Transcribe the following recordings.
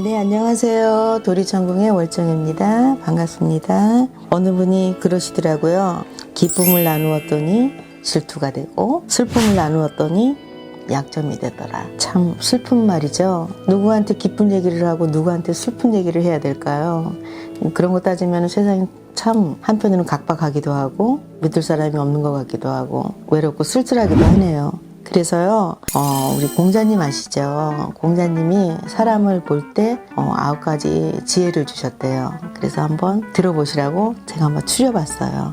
네, 안녕하세요. 도리천궁의 월정입니다. 반갑습니다. 어느 분이 그러시더라고요. 기쁨을 나누었더니 질투가 되고, 슬픔을 나누었더니 약점이 되더라. 참 슬픈 말이죠. 누구한테 기쁜 얘기를 하고 누구한테 슬픈 얘기를 해야 될까요? 그런 거 따지면 세상이 참 한편으로는 각박하기도 하고 믿을 사람이 없는 것 같기도 하고 외롭고 쓸쓸하기도 하네요. 그래서요, 어, 우리 공자님 아시죠? 공자님이 사람을 볼때 어, 아홉 가지 지혜를 주셨대요. 그래서 한번 들어보시라고 제가 한번 추려봤어요.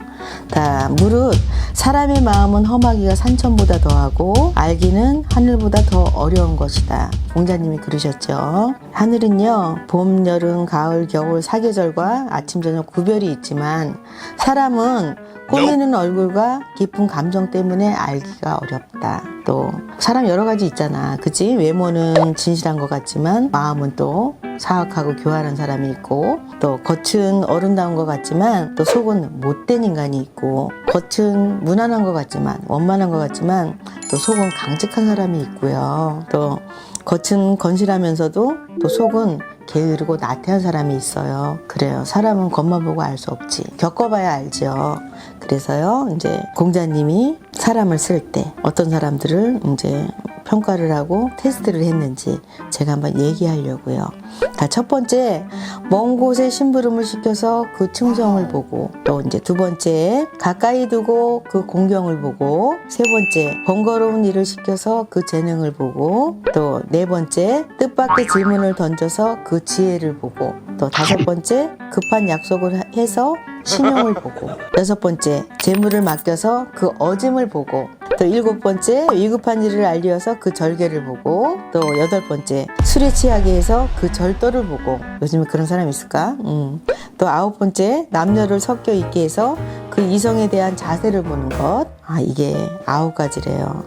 자, 무릇 사람의 마음은 험하기가 산천보다 더하고 알기는 하늘보다 더 어려운 것이다. 공자님이 그러셨죠. 하늘은요, 봄, 여름, 가을, 겨울, 사계절과 아침, 저녁 구별이 있지만 사람은 꾸미는 얼굴과 깊은 감정 때문에 알기가 어렵다. 또 사람 여러 가지 있잖아. 그치? 외모는 진실한 것 같지만 마음은 또 사악하고 교활한 사람이 있고 또 겉은 어른다운 것 같지만 또 속은 못된 인간이 있고 겉은 무난한 것 같지만 원만한 것 같지만 또 속은 강직한 사람이 있고요. 또 겉은 건실하면서도 또 속은 게으르고 나태한 사람이 있어요. 그래요. 사람은 겉만 보고 알 수 없지. 겪어봐야 알죠. 그래서요, 이제 공자님이 사람을 쓸 때 어떤 사람들을 이제 평가를 하고 테스트를 했는지 제가 한번 얘기하려고요. 자, 첫 번째, 먼 곳에 심부름을 시켜서 그 충성을 보고, 또 이제 두 번째, 가까이 두고 그 공경을 보고, 세 번째, 번거로운 일을 시켜서 그 재능을 보고, 또 네 번째, 뜻밖의 질문을 던져서 그 지혜를 보고, 또 다섯 번째, 급한 약속을 해서 신용을 보고 여섯 번째 재물을 맡겨서 그 어짐을 보고 또 일곱 번째 위급한 일을 알리어서 그 절개를 보고 또 여덟 번째 술에 취하게 해서 그 절도를 보고 요즘에 그런 사람 있을까? 음. 또 아홉 번째 남녀를 섞여 있게 해서 그 이성에 대한 자세를 보는 것. 아 이게 아홉 가지래요.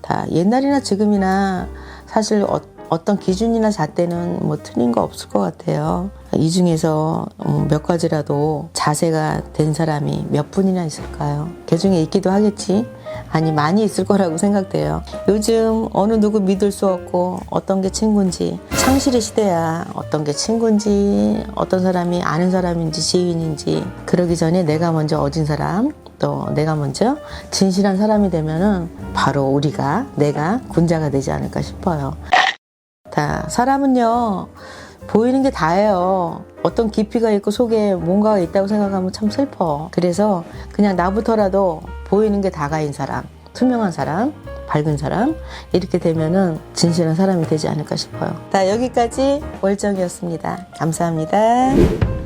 다 옛날이나 지금이나 사실 어, 어떤 기준이나 잣대는 뭐 틀린 거 없을 것 같아요. 이 중에서 음, 몇 가지라도 자세가 된 사람이 몇 분이나 있을까요? 그 중에 있기도 하겠지. 아니 많이 있을 거라고 생각돼요. 요즘 어느 누구 믿을 수 없고 어떤 게 친구인지 상실의 시대야. 어떤 게 친구인지 어떤 사람이 아는 사람인지 지인인지 그러기 전에 내가 먼저 어진 사람 또 내가 먼저 진실한 사람이 되면은 바로 우리가 내가 군자가 되지 않을까 싶어요. 자, 사람은요, 보이는 게 다예요. 어떤 깊이가 있고 속에 뭔가가 있다고 생각하면 참 슬퍼. 그래서 그냥 나부터라도 보이는 게 다가인 사람, 투명한 사람, 밝은 사람, 이렇게 되면은 진실한 사람이 되지 않을까 싶어요. 자, 여기까지 월정이었습니다. 감사합니다.